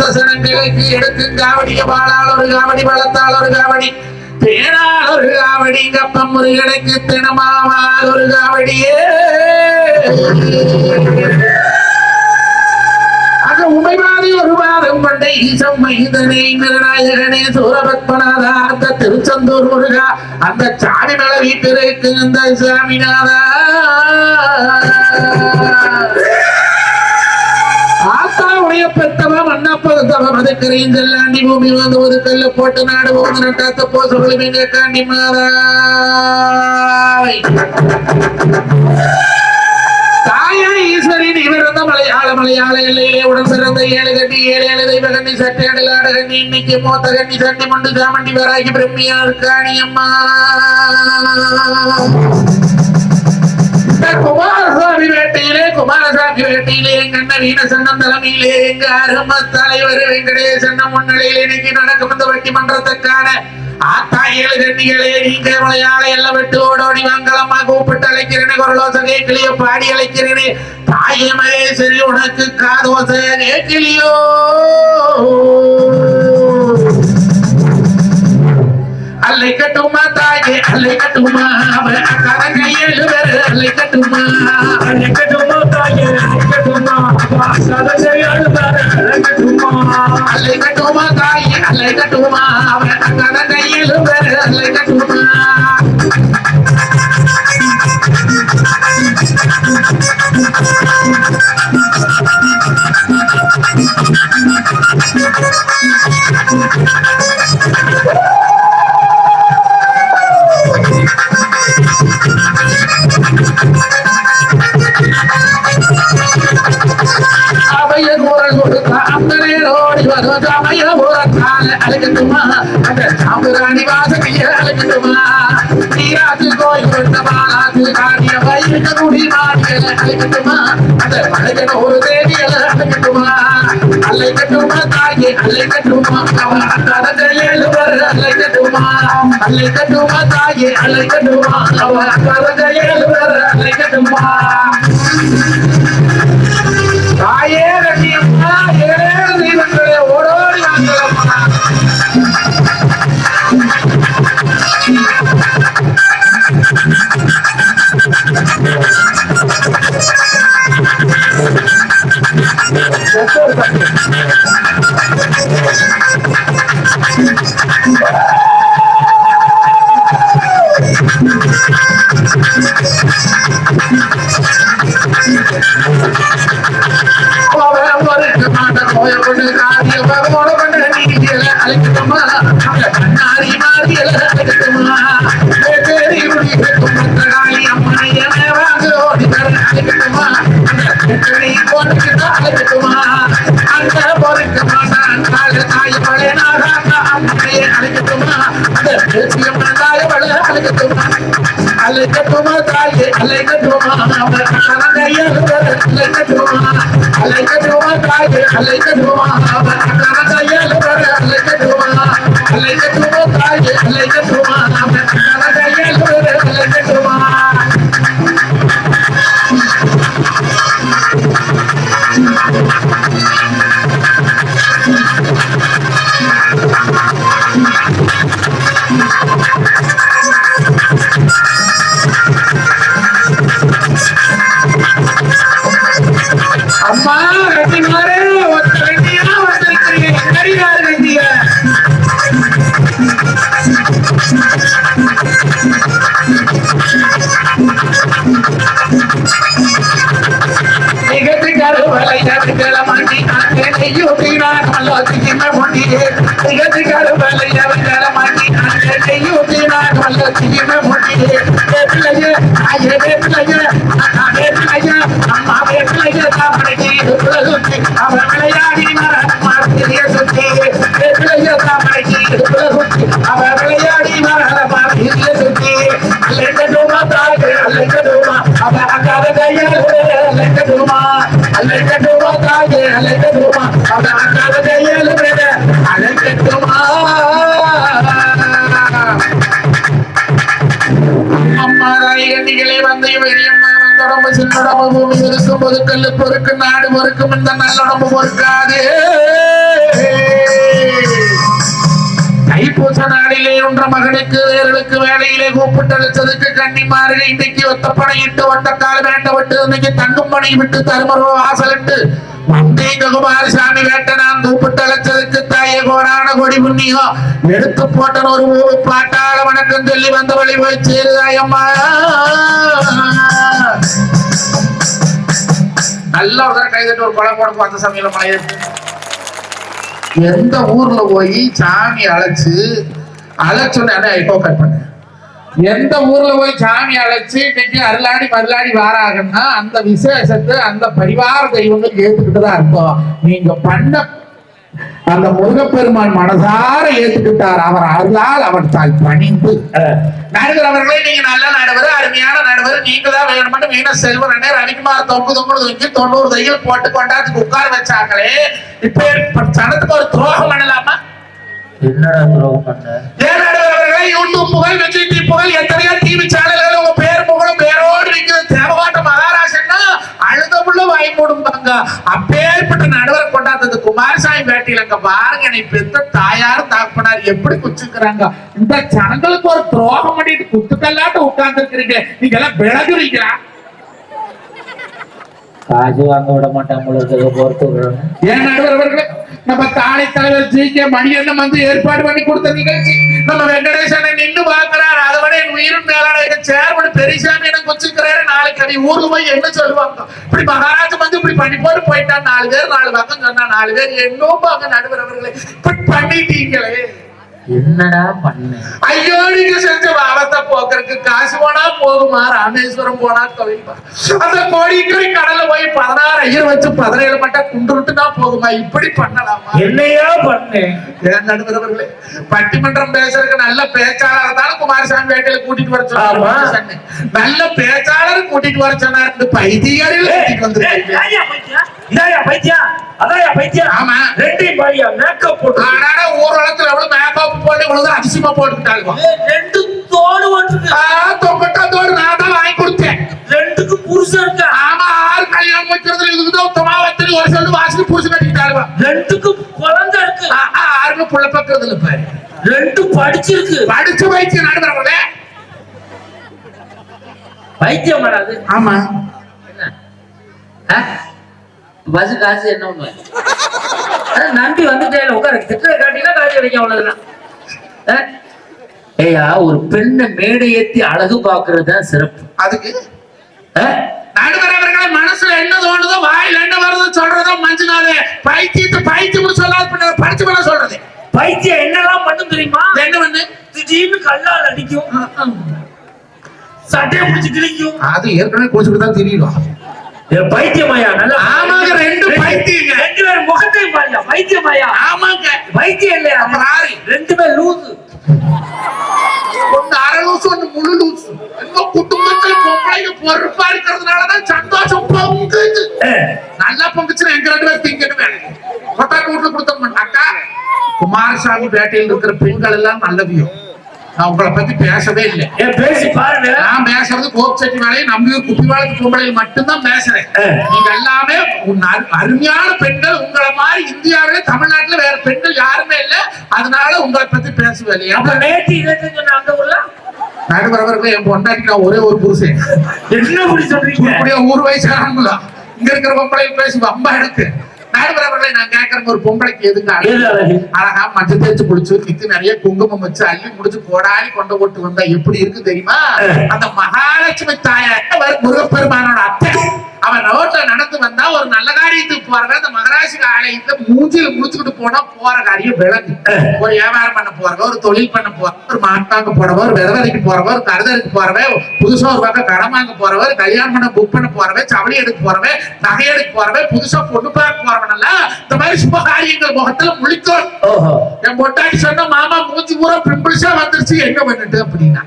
தசனங்களுக்கு எடுக்கும் காவடிய பாலால் ஒரு காவடி பலத்தால் ஒரு காவடி. பேரால் ஒரு காவடி கப்பம் முருகனுக்கு தினமாவால் ஒரு காவடியே. அக உமைவாதி ஒரு வாரம் கொண்ட ஈசம் மைந்தனே நிர்நாயகனே சூரபத்மநாதா அந்த திருச்செந்தூர் முருகா. அந்த சாமி மேல வீட்டிற்கு இந்த சாமிநாதா. மன்னப்பதவ மதுக்கரையும் செல்லாண்டி பூமி வந்து ஒரு கல்ல போட்டு நாடு போது நட்டாத்த போச மாதாய் தாயா ஈஸ்வரின் இவரந்த மலையாள மலையாள எல்லையிலே உடன் ஏழு கட்டி ஏழு ஏழு இன்னைக்கு மூத்த கண்ணி சண்டி மண்டு சாமண்டி வராகி குமாரசாமி வேட்டையில் குமாரசாமி வேட்டையிலே எங்க அண்ணன் வீணசன்னம் தலைமையிலே எங்க அரும தலைவர் வெங்கடேசன் முன்னிலையில் இன்னைக்கு நடக்கும் இந்த வட்டி மன்றத்துக்கான ஆத்தா ஏழு கண்ணிகளே நீங்க மலையாள எல்லாம் விட்டு ஓடோடி மங்களம்மா கூப்பிட்டு அழைக்கிறேனே குரலோச கேட்கலையோ பாடி அழைக்கிறேனே. தாயே மகேஸ்வரி உனக்கு காதோச கேட்கலையோ அல்லை கட்டுமா தாயே அல்லை கட்டுமா அவன் கரங்க ஏழு பேரு அல்லை கட்டுமா அல்லை கட்டுமா தாயே அல்லை கட்டுமா கதங்க எழுதாரு அல்லை கட்டுமா அல்லை கட்டுமா தாயே அல்லை கட்டுமா அவன் கரங்க ஏழு அந்த சாம்புராணி வாசனைய நீராத்து கோயில் கொண்ட மாலாத்து காட்டிய குடி மாடியல அழைக்கட்டுமா அந்த மழைக்கண ஒரு தேவியல அழைக்கட்டுமா அழைக்கட்டுமா தாயே அழைக்கட்டுமா அவன் கரங்கள் வர அழைக்கட்டுமா அழைக்கட்டுமா தாயே அழைக்கட்டுமா அவன் கரங்கள் வர அழைக்கட்டுமா அழைக்கட்டுமா தேடி கருவலை நடுக்கள மாட்டி நாங்கள் நெய்யூட்டினார் மல்லோத்திக்கின்ற முண்டியே நிகழ்ச்சி கருவலை நடுக்கள மாட்டி நாங்கள் நெய்யூட்டினார் மல்லோத்திக்கின்ற முண்டியே வேப்பிலையே ஐயே வேப்பிலையே அண்ணா வேப்பிலையே அம்மா வேப்பிலையே சாப்பிடுச்சு அம்மா ராயகண்டிகளே உடம்பு சின்னடம்பு பூமி இருக்கும் போது பொறுக்கு நாடு பொறுக்கும் இந்த நல்லுடம்பு பொறுக்காதே. தைப்பூச நாளிலே உன்ற மகனுக்கு வேர்களுக்கு வேலையிலே கூப்பிட்டு அழைச்சதுக்கு கன்னிமாரில் இன்னைக்கு ஒத்த படையிட்டு ஒத்த வேண்ட விட்டு இன்னைக்கு தங்கும் பணி விட்டு தருமருவ வாசலிட்டு குமார சாமி வேட்ட நான் கூப்பிட்டு அழைச்சதுக்கு தாயே கோடான கொடி புண்ணியோ எடுத்து போட்ட ஒரு பாட்டாள வணக்கம் சொல்லி வந்த வழி போய் சேருதாயம்மா நல்ல ஒரு கைதட்டு ஒரு குழம்பு போட அந்த சமையல மழையை எந்த ஊர்ல போய் சாமி அழைச்சு அழைச்சோன்னு இப்போ கட் பண்ண. எந்த ஊர்ல போய் சாமி அழைச்சு இன்னைக்கு அருளாடி மருளாடி வாராங்கன்னா அந்த விசேஷத்தை அந்த பரிவார தெய்வங்கள் ஏத்துக்கிட்டு தான் இருக்கும். நீங்க பண்ண அந்த முருகப்பெருமான் மனசார ஏத்துக்கிட்டார். அவர் அருளால் அவர் தாய் பணிந்து. நடுவர் அவர்களே நீங்க நல்ல நடுவர் அருமையான நடுவர் நீங்க தான் வேணும்னு வீண செல்வன் அண்ணே ரவிக்குமார் தொங்கு தொங்கு தொங்கி தொண்ணூறு தையல் போட்டு கொண்டாந்து உட்கார வச்சாங்களே இப்ப சனத்துக்கு ஒரு துரோகம் பண்ணலாமா? என்னடா துரோகம் பண்ண? ஏன் நடுவர் அவர்களே யூடியூப் புகழ் விஜய் டிவி புகழ் எத்தனையோ டிவி சேனல்கள் உங்க பேர் புகழும் பேரோடு இருக்குது தேவகாட்ட மகாராஜன்னா அழுதமுள்ள வாய் மூடும்பாங்க. அப்பேற்பட்ட நடுவரை கொண்டாந்தது குமாரசாமி பேட்டியில அங்க பாருங்க நீ பெத்த தாயார் தாப்பனார் எப்படி குச்சுக்கிறாங்க? இந்த ஜனங்களுக்கு ஒரு துரோகம் பண்ணிட்டு குத்துக்கல்லாட்டு உட்கார்ந்து இருக்கிறீங்க நீங்க எல்லாம் விலகுறீங்களா காசு வாங்க விட மாட்டான் உங்களுக்கு பொறுத்து ஏன் நடுவர் அவர்களே நம்ம தானை தலைவர் ஜி கே மணியண்ணன் வந்து ஏற்பாடு பண்ணி கொடுத்த நிகழ்ச்சி. நம்ம வெங்கடேசனை நின்னு பாக்குறாரு அதை விட என் உயிரும் மேலான சேர்மன் பெரியசாமி எனக்கு வச்சுக்கிறாரு நாளைக்கு அடி ஊர்ல போய் என்ன சொல்லுவாங்க? இப்படி மகாராஜ் இப்படி பண்ணி போட்டு போயிட்டான் நாலு பேர் நாலு பக்கம் சொன்னா நாலு பேர். என்னோ பாக்க நடுவர் அவர்களே இப்படி பண்ணிட்டீங்களே. என்னடா பண்ண? ஐயோ நீங்க செஞ்ச பாவத்தை போக்குறதுக்கு காசு போனா போகுமா ராமேஸ்வரம் போனா தொலைப்பா அந்த கோடிக்கரை கடல்ல போய் பதினாறு ஐயர் வச்சு பதினேழு மட்டும் குண்டுருட்டுனா போகுமா இப்படி பண்ணலாமா? என்னையா பண்ணேன் ஏன் நடுவர்களே பட்டிமன்றம் பேசுறதுக்கு நல்ல பேச்சாளர் தான் குமாரசாமி வேட்டையில கூட்டிட்டு வர. சொன்னாரு நல்ல பேச்சாளர் கூட்டிட்டு வர சொன்னாரு பைத்தியரில் கூட்டிட்டு வந்துருக்கீங்க அதாயா பைத்தியா ஆமா. ரெண்டையும் பாரியா மேக்கப் போட்டு இவ்வளவு அதிசயமா போட்டுக்கிட்டாங்க ரெண்டு தோடு வந்துருக்கு தொப்பட்டத்தோடு நான் தான் வாங்கி கொடுத்தேன். ரெண்டுக்கு புருஷன் இருக்கா? ஆமா ஆறு கல்யாணம் வைக்கிறது இதுக்குதான் உத்தமா வச்சு ஒரு சொல்லு வாசல் புடிச்சு கட்டிக்கிட்டாருவா ரெண்டுக்கு குழந்தை இருக்கு. ஆறுன்னு புள்ள பக்கிறது இல்ல பாரு. ரெண்டு படிச்சிருக்கு. படிச்சு வைத்து நடுவர்களே பைத்தியம் வராது ஆமா. பஸ் காசு என்ன ஒண்ணு நம்பி வந்துட்டேன். உட்கார. திட்ட காட்டினா காசு கிடைக்கும் அவ்வளவுதான். ஏய்யா ஒரு பெண்ணை மேடை ஏத்தி அழகு பாக்குறது தான் சிறப்பு. அதுக்கு? ஆ? நடுவர் அவர்களே மனசுல என்ன தோணுதோ வாயில என்ன வருதோ சொல்றதோ மஞ்சுனாதே பைத்தியத்தை பைத்தியம் சொல்லாத பண்ண படிச்சு பண்ண சொல்றது. பைத்தியம் என்னெல்லாம் பண்ணும் தெரியுமா? என்ன பண்ணு? திடீர்னு கல்லால் அடிக்கும். சட்டையை பிடிச்சு கிழிக்கும். அது ஏற்கனவே குளிச்சுட்டு தான் தெரியும் பைத்தியமாயா? நல்லா ஆமாங்க, ரெண்டு பைத்தியங்க. ரெண்டு பேரும் முகத்தையும் பைத்தியமாயா? ஆமாங்க. பைத்தியம் இல்லையா? ரெண்டு பேர் லூசு. ஒண்ணு அரை லூசு ஒண்ணு முழு லூசு. எங்க குடும்பத்துல பொம்பளைங்க பொறுப்பா இருக்கிறதுனாலதான் சந்தோஷம் பொங்குது. நல்லா பொங்குச்சுன்னா எங்க ரெண்டு பேரும் திங்கன்னு வீட்டுல கொடுத்தோம். அக்கா குமாரசாமி பேட்டையில் இருக்கிற பெண்கள் எல்லாம் நல்லவியும். நான் உங்களை பத்தி பேசவே இல்லை. பேசி பாருங்க. நான் பேசுறது கோப் செட்டி வேலையை நம்பியூர் குப்பிவாளத்து பொம்பளையில் மட்டும்தான் பேசுறேன். நீங்க எல்லாமே அருமையான பெண்கள் உங்களை மாதிரி இந்தியாவில தமிழ்நாட்டுல வேற பெண்கள் யாருமே இல்ல. அதனால உங்களை பத்தி பேசவே இல்லை அப்ப நேற்று இதை சொன்ன அந்த ஊர்ல? நடுவர் அவர்களே என் பொண்டாட்டி நான் ஒரே ஒரு புருஷன். என்ன அப்படி சொல்றீங்க? ஊர் வயசானவங்களா இங்க இருக்கிற பொம்பளை பேசி வம்பா எடுத்து. நடுவர் அவர்களை நான் கேட்கறேன் ஒரு பொம்பளைக்கு எதுங்க எது அழகு? அழகா மஞ்சள் தேய்ச்சு குளிச்சு நித்து நிறைய குங்குமம் வச்சு அள்ளி முடிச்சு கோடாலி கொண்டு போட்டு வந்தா எப்படி இருக்கு தெரியுமா? அந்த மகாலட்சுமி தாயார் முருகப்பெருமானோட அத்தை. அவன் ரோட்ல நடந்து வந்தா ஒரு நல்ல காரியத்துக்கு போறவன் அந்த மகராசி ஆலயத்துல மூஞ்சில முடிச்சுக்கிட்டு போனா போற காரியம் விளங்கு ஒரு வியாபாரம் பண்ண போறவ ஒரு தொழில் பண்ண போறவ ஒரு மாட்டாங்க போறவ ஒரு விதவரைக்கு போறவ ஒரு கருதலுக்கு போறவ புதுசா ஒரு பக்கம் கடன் வாங்க போறவ கல்யாணம் பண்ண புக் பண்ண போறவ சவடி எடுக்க போறவ நகை எடுக்க போறவ புதுசா பொண்ணு பார்க்க போறவனெல்லாம் இந்த மாதிரி சுப காரியங்கள் முகத்துல முழித்தோம் என் பொட்டாட்டி சொன்ன மாமா மூஞ்சி பூரா பிம்பிள்ஸா வந்துருச்சு என்ன பண்ணிட்டு அப்படின்னா.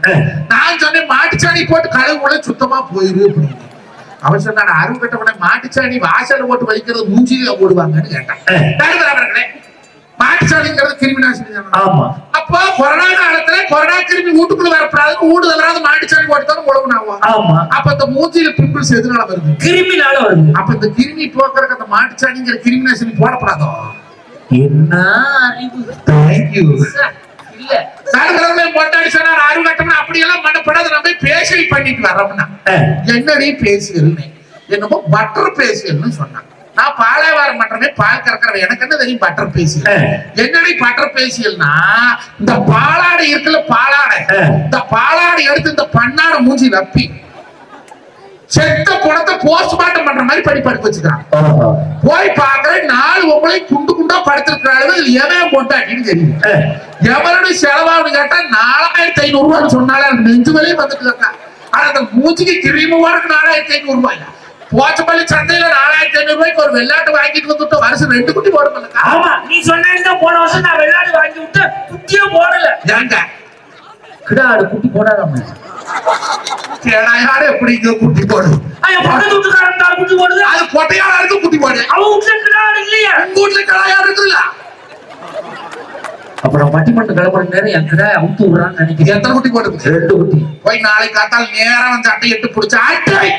நான் சொன்னேன் மாட்டுச்சாணி போட்டு கழுவுல சுத்தமா போயிரு அப்படின்னு. அவன் சொன்னான் அருள் கட்டவன மாட்டுச்சாணி வாசல்ல போட்டு வைக்கிறது மூஞ்சில போடுவாங்கன்னு கேட்டான். மாட்டுச்சாணிங்கிறது கிருமி நாசினி? ஆமா. அப்போ கொரோனா காலத்துல கொரோனா கிருமி வீட்டுக்குள்ள வரப்படாது வீடு தவறாத மாடிச்சாணி போட்டுதான் உழவுனாவும் ஆமா. அப்ப இந்த மூஞ்சியில பிம்பிள்ஸ் எதனால வருது? கிருமினால வருது. அப்ப இந்த கிருமி போக்குறதுக்கு அந்த மாட்டுச்சாணிங்கிற கிருமி நாசினி போடப்படாதோ என்ன அறிவு? தேங்க்யூ நடுவர்களே பொட்டாடி சொன்னார் அறிவு கட்டணும் அப்படியெல்லாம் பண்ணப்படாது. நம்ம பேசியல் பண்ணிட்டு வரோம்னா என்னடி பேசியல்னு என்னமோ பட்டர் பேசியல்னு சொன்னான். நான் பாலாவாரம் பால் கறக்கிறவன். எனக்கு என்ன தெரியும் பட்டர் பேசியல்? என்னடி பட்டர் பேசியல்னா இந்த பாலாடை இருக்குல்ல பாலாடை. இந்த பாலாடை எடுத்து இந்த பண்ணாடை மூஞ்சி நப்பி செத்த குணத்தை போஸ்ட்மார்ட்டம் பண்ற மாதிரி படி படுத்து வச்சுக்கிறான். போய் பாக்குறேன் நாலு ஒம்பளை குண்டு குண்டா படுத்திருக்கிறாள் இதுல எவன் போட்டாட்டின்னு தெரியும். அஹ், எவனுடைய செலவான்னு கேட்டா நாலாயிரத்தி ஐநூறு ரூபான்னு சொன்னாலே நெஞ்சு வலியே வந்துட்டு இருக்கா ஆனா அந்த மூஞ்சிக்கு கிரீமு வாருக்கு நாலாயிரத்தி ஐநூறு ரூபாய் போச்சப்பள்ளி சந்தையில நாலாயிரத்தி ஐநூறு ரூபாய்க்கு ஒரு வெள்ளாட்டு வாங்கிட்டு வந்துட்டு வருஷம் ரெண்டு குட்டி போடுமில்லக்கா ஆமா நீ சொன்ன போன வருஷம் நான் வெள்ளாடு வாங்கி விட்டு குட்டியே போடல. ஏங்க? கிடாடு குட்டி போடாதாம கேடாயாடு எப்படி குட்டி குட்டி போடுது. அது கொட்டையாடா இருக்கு குட்டி போடு. அவன் வீட்டுல கிடாடு இல்லையா. உங்க வீட்டுல கடாயா இருக்குல்ல அப்புறம் பட்டிமன்ற கிளம்புற நேரம் என் கிடா அவுத்து விடுறான்னு நினைக்கிறேன். எத்தனை குட்டி போடுது ரெண்டு குட்டி. போய் நாளை காத்தால் நேரம் வந்து அட்டை எட்டு பிடிச்ச அட்டை.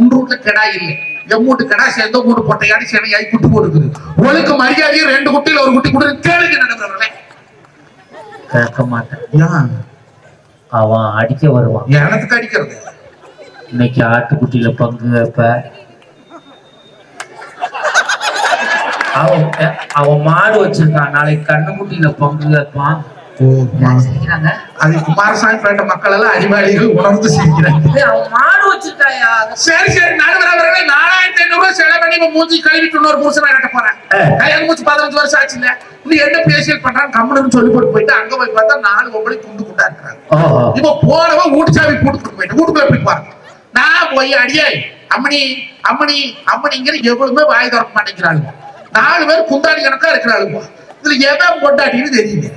உங்க வீட்டுல கிடா இல்லை. எம் வீட்டு கிடா சேர்ந்து மூணு பொட்டையாடி சென்னையாய் குட்டி போடுக்குது ஒழுக்கு மரியாதையும் ரெண்டு குட்டியில ஒரு குட்டி கொடுத்து கேளுங்க நடுவர்களே கேட்க மாட்டேன். ஏன்? அவன் அடிக்க வருவான். எனத்துக்கு அடிக்கிறது. இன்னைக்கு ஆட்டுக்குட்டியில பங்கு வைப்ப. அவன் அவன் மாடு வச்சிருக்கான். நாளைக்கு கண்ணுக்குட்டியில பங்கு வைப்பான். அது குமாரசாமி பேட்ட மக்கள் எல்லாம் அறிவாளிகள் உணர்ந்து வச்சிருக்காயா? சரி சரி நடுவர் அவர்களே நாலாயிரத்தி ஐநூறு ரூபாய் செலவு பண்ணி மூஞ்சி கழுவிட்டு இன்னொரு புருஷனா கட்ட போறேன். கல்யாணம் மூச்சு பதினஞ்சு வருஷம் ஆச்சு இல்ல. நீ என்ன பேசியல் பண்றான்னு கம்முன்னு சொல்லி போட்டு போயிட்டு அங்க போய் பார்த்தா நாலு ஒம்பளை குண்டு குண்டா இருக்கிறாங்க. இப்ப போனவன் வீட்டு சாவி போட்டு போயிட்டு வீட்டுக்குள்ள எப்படி பாருங்க நான் போய் அடியே அம்மணி அம்மணி அம்மணிங்கிற எவ்வளவுமே வாய் திறக்க மாட்டேங்கிறாளுங்க. நாலு பேர் குந்தாடி கணக்கா இருக்கிறாளுங்க. இதுல எவன் பொண்டாட்டின்னு தெரியல.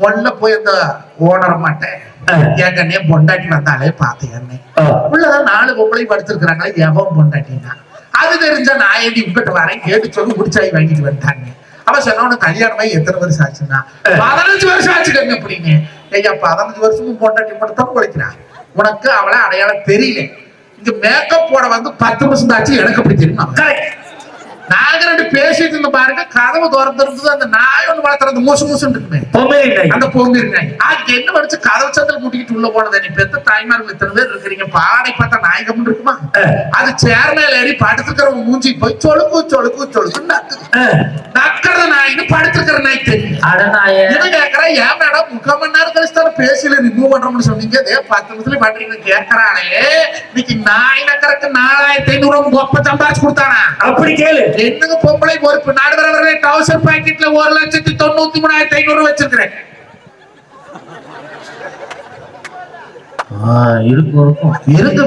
முதல்ல போய் அந்த ஓனர மாட்டேன். கண்ணே பொண்டாட்டி வந்தாலே பார்த்தேன். உள்ளதான் நாலு பொம்பளை படுத்திருக்கிறாங்களே எவன் பொண்டாட்டினா அது தெரிஞ்சா நான் ஏடி உங்ககிட்ட வரேன் கேட்டு சொல்லி முடிச்சாய் வாங்கிட்டு வந்துட்டாங்க அவன் சொன்ன கல்யாணமாய் எத்தனை வருஷம் ஆச்சுன்னா? பதினஞ்சு வருஷம் ஆச்சுக்கங்க அப்படின்னு. ஐயா பதினஞ்சு வருஷமும் பொண்டாட்டி மட்டும் தான் உழைக்கிறான் உனக்கு அவளை அடையாளம் தெரியல. இங்க மேக்கப் போட வந்து பத்து வருஷம் ஆச்சு எனக்கு அப்படி தெரியும்? கரெக்ட் நாங்க ரெண்டு பேசிட்டு இருந்த பாருங்க கதவு திறந்து இருந்தது அந்த நாய் ஒண்ணு வளர்த்துறது மூசு மூசுன்னு இருக்குமே. நாய். அந்த பொங்கிருந்தாய் அதுக்கு என்ன படிச்சு கதவு சந்தில் கூட்டிக்கிட்டு உள்ள போனது? நீ பெத்த தாய்மார்கள் இத்தனை பேர் இருக்கிறீங்க பாடை பார்த்தா நாயகம் இருக்குமா? அது சேர் மேல ஏறி படுத்துக்கிறவங்க மூஞ்சி போய் சொலுக்கு சொலுக்கு சொலுக்கு நக்கிறத நாயின்னு படுத்துக்கிற நாய் தெரியும் அடநாய இவன் கேக்குறா ஏன் மேடம் முக்கால் மணி நேரம் கழிச்சு தானே பேசல ரிமூவ் பண்றோம்னு சொன்னீங்க? அதே பத்து நிமிஷத்துல பண்றீங்க. கேக்குறானே இன்னைக்கு நாய் நக்கறக்கு நாலாயிரத்தி ஐநூறு ரூபாய் கொப்ப சம்பாதிச்சு கொடுத்தானா? அப்படி கேளு. என்னங்க பொம்பளை பொறுப்பு? நடுவரவர்களே டவுசர் பாக்கெட்ல ஒரு லட்சத்தி தொண்ணூத்தி மூணாயிரத்தி ஐநூறு வச்சிருக்கிறேன். இருக்கும் இருக்கும். இருக்கு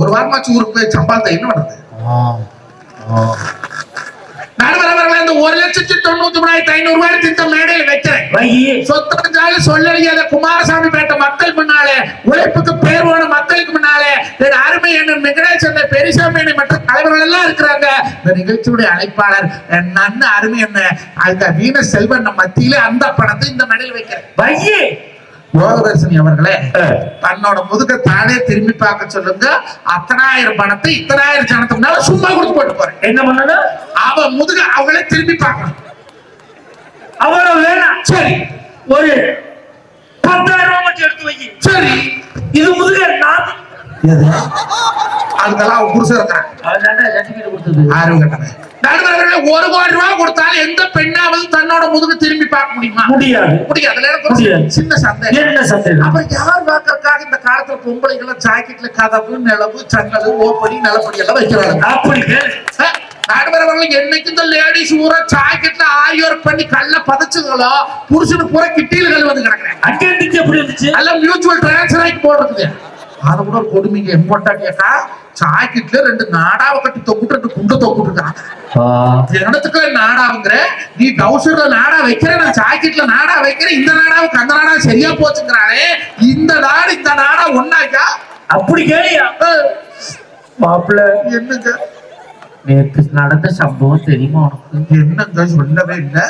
ஒரு வாரமாச்சு ஊருக்கு போய் சம்பாதித்த என்ன பண்ணுறது ஆ, ஆ. நடுவரவர்களே இந்த ஒரு லட்சத்தி தொண்ணூத்தி மூணாயிரத்தி ஐநூறு ரூபாய் இந்த மேடையில வைக்கிறேன். வை சொத்தஞ்சாலும் சொல்லறியாத குமாரசாமி பேட்ட மக்கள் முன்னாலே உழைப்புக்கு பேர் போன மக்களுக்கு முன்னாலே அருமை என்ன வெங்கடேசன் பெரியசாமி மற்ற தலைவர்கள் எல்லாம் இருக்கிறாங்க. இந்த நிகழ்ச்சியுடைய அழைப்பாளர் அண்ணன் அருமை என்ன? அந்த வீண செல்வன் மத்தியில அந்த பணத்தை இந்த மேடையில் வைக்கிறேன் வையி! யோகதர்ஷினி அவர்களே. தன்னோட முதுக தானே திரும்பி பார்க்க சொல்லுங்க. அத்தனாயிரம் பணத்தை இத்தனாயிரம் ஜனத்துக்கு மேல சும்மா கொடுத்து போட்டு போறேன். என்ன பண்ணணும்? அவ முதுக அவங்களே திரும்பி பார்க்கணும். அவ்வளவு வேணாம் சரி. ஒரு பத்தாயிரம் ரூபாய் மட்டும் எடுத்து வை. சரி. இது முதுக நான் அதுக்கெல்லாம் அவன் புருஷன் இருக்கிறான். ஒரு கோடி ரூபாய் கொடுத்தாலும் எந்த பெண்ணாவது தன்னோட முதுகு திரும்பி பார்க்க முடியுமா? முடியாது. முடியாது. அதுல எனக்கு. சின்ன சந்தேகம். என்ன சந்தேகம்? அப்புறம் யார் பார்க்கறதுக்காக இந்த காலத்துல பொம்பளைகளை ஜாக்கெட்ல கதவு நிலவு சன்னல் ஓப்படி நிலப்படி எல்லாம் வைக்கிறாங்க? அப்படி கேளு நடுவரவர்கள் என்னைக்கு இந்த லேடிஸ் ஊரா ஜாக்கெட்ல ஆரியோர் பண்ணி கல்ல பதச்சுங்களோ புருஷனு பூரா கிட்டியில கல் வந்து கிடக்குறேன். இருந்துச்சு எப்படி இருந்துச்சு? நல்ல மியூச்சுவல் டிரான்ஸ்ஃபர் ஆகி போடுறது அதை கூட கொடுமைங்க எம்போட்டாட்டியாக்கா ஜாக்கெட்ல ரெண்டு நாடாவை கட்டி தொக்குட்டு ரெண்டு குண்டை தொக்குட்டு இருக்காங்க ஜனத்துக்குள்ள நாடாவுங்கிற? நீ டவுசர்ல நாடா வைக்கிற நான் ஜாக்கெட்ல நாடா வைக்கிறேன் இந்த நாடாவுக்கு அந்த நாடா சரியா போச்சுங்கிறானே. இந்த நாடு இந்த நாடா ஒன்னாக்கா அப்படி கேளியா? மாப்பிள்ள என்னங்க? நேற்று நடந்த சம்பவம் தெரியுமா உனக்கு? என்னங்க சொல்லவே இல்லை.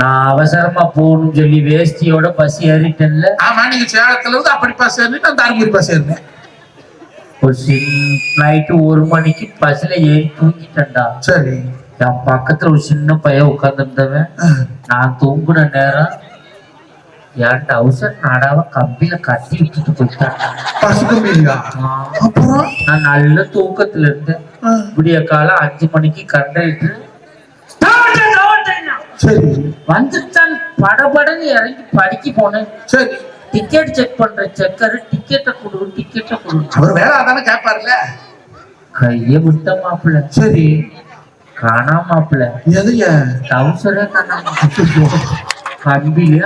நான் அவசரமா போகணும்னு சொல்லி வேஷ்டியோட பஸ் ஏறிட்டேன்ல. ஆமா நீங்க சேலத்துல இருந்து அப்படி பஸ் ஏறினீங்க நான் தருமபுரி பஸ் ஏறினேன் நைட்டு ஒரு மணிக்கு பஸ்ல ஏறி தூங்கிட்டேன்டா. சரி. என் பக்கத்துல ஒரு சின்ன பையன் உட்கார்ந்துருந்தவன். நான் தூங்குன நேரம் என் டவுசர் நடாவ கம்பியில கட்டி விட்டுட்டு அப்புறம்? நான் நல்ல தூக்கத்துல இருந்தேன். விடிய காலம் அஞ்சு மணிக்கு கண்டாயிட்டு சரி. வந்துட்டான். படபடன்னு இறங்கி படிக்க போனேன். சரி. டிக்கெட் செக் பண்ற செக்கர் டிக்கெட்டை கொடு டிக்கெட்டை கொடு. அவர் வேலை அதானே கேட்பாருல்ல கைய விட்ட மாப்பிள்ள. சரி. காணாம மாப்பிள்ள. எதைய டவுசரே காணாம கம்பிலே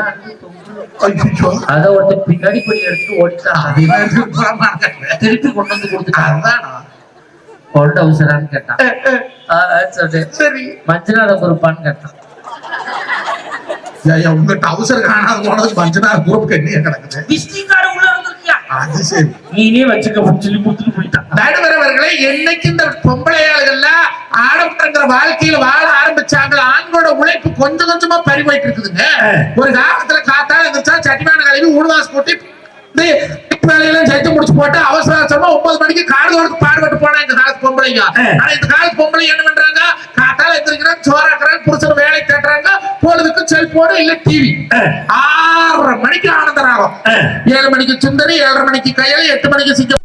அத ஒருத்தன் பின்னாடி போய் எடுத்துட்டு ஓடிட்டான். அது. திருப்பி கொண்டு வந்து கொடுத்துட்டான்? கொண்ட அவசரான்னு கேட்டான். சொன்னேன் சரி. மஞ்சளாத பொறுப்பான்னு கேட்டான். ஐயா உங்க டவுசர் காணாத போனது மஞ்சள் குரூப் கண்ணியே கிடக்குது? உள்ள இருந்துருக்கியா? அது சரி. நீனே வச்சுக்க சொல்லி கொடுத்துட்டு போயிட்டான். நடுவரவர்களே என்னைக்கு இந்த பொம்பளையாளுகள்ல ஆடம்பரங்கிற வாழ்க்கையில வாழ ஆரம்பிச்சாங்களோ ஆண்களோட உழைப்பு கொஞ்சம் கொஞ்சமா பறிபோயிட்டு இருக்குதுங்க ஒரு காலத்துல காத்தால இருந்துச்சா சட்டிமான கழுவி ஊடுவாஸ் போட்டு வேலையெல்லாம் சேர்த்து முடிச்சு போட்டு அவசர அவசரமா ஒன்பது மணிக்கு காடுகளுக்கு பாடுபட்டு போனா இந்த காலத்து பொம்பளைங்க. ஆனா இந்த காலத்து பொம்பளை என்ன பண்றாங்க? காத்தால எந்திரிக்கிறாங்க சோறாக்குறாங்க புருஷன் வேலை தேட்டுறாங்க பொழுதுக்கு செல்போன் இல்ல டிவி ஆறரை மணிக்கு ஆனந்தராகும். ஏழு மணிக்கு சுந்தரி ஏழரை மணிக்கு கையில எட்டு மணிக்கு சிங்கம்.